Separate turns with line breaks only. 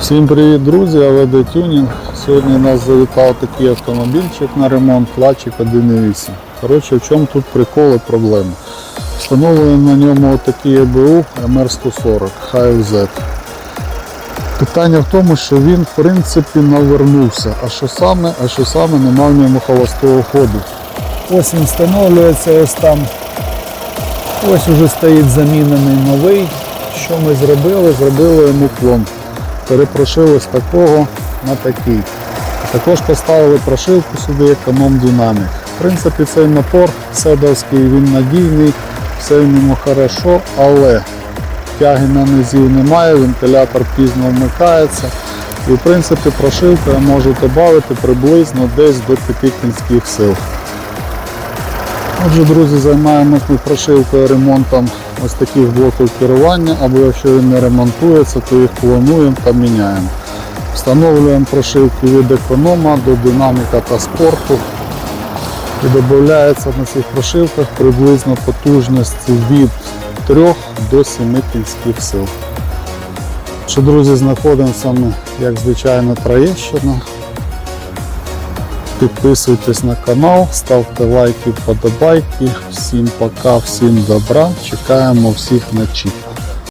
Всім привіт, друзі! АВД Тюнінг. Сьогодні у нас завітав такий автомобільчик на ремонт, плачик 1.8. Коротше, в чому тут прикол і проблема? Встановлюємо на ньому отакий ЕБУ MR140 HFZ. Питання в тому, що він в принципі навернувся. А що саме? А що саме нема в ньому холостого ходу. Ось він встановлюється ось там. Ось уже стоїть замінений новий. Що ми зробили? Зробили йому клон. Перепрошили з такого на такий. Також поставили прошивку сюди економ динамік. В принципі, цей мотор седовський, він надійний, все в ньому хорошо, але тяги на низів немає, вентилятор пізно вмикається. І в принципі прошивку я можу додати приблизно десь до 5 кінських сил. Отже, друзі, займаємось ми прошивкою ремонтом ось таких блоків керування, або якщо він не ремонтується, то їх клонуємо та міняємо. Встановлюємо прошивки від економа до динаміка та спорту. І додається на цих прошивках приблизно потужності від 3 до 7 кінських сил. Що, друзі, знаходимося ми, як звичайно, Троєщина. Підписуйтесь на канал, ставте лайки, вподобайки. Всім пока, всім добра. Чекаємо всіх на чіп.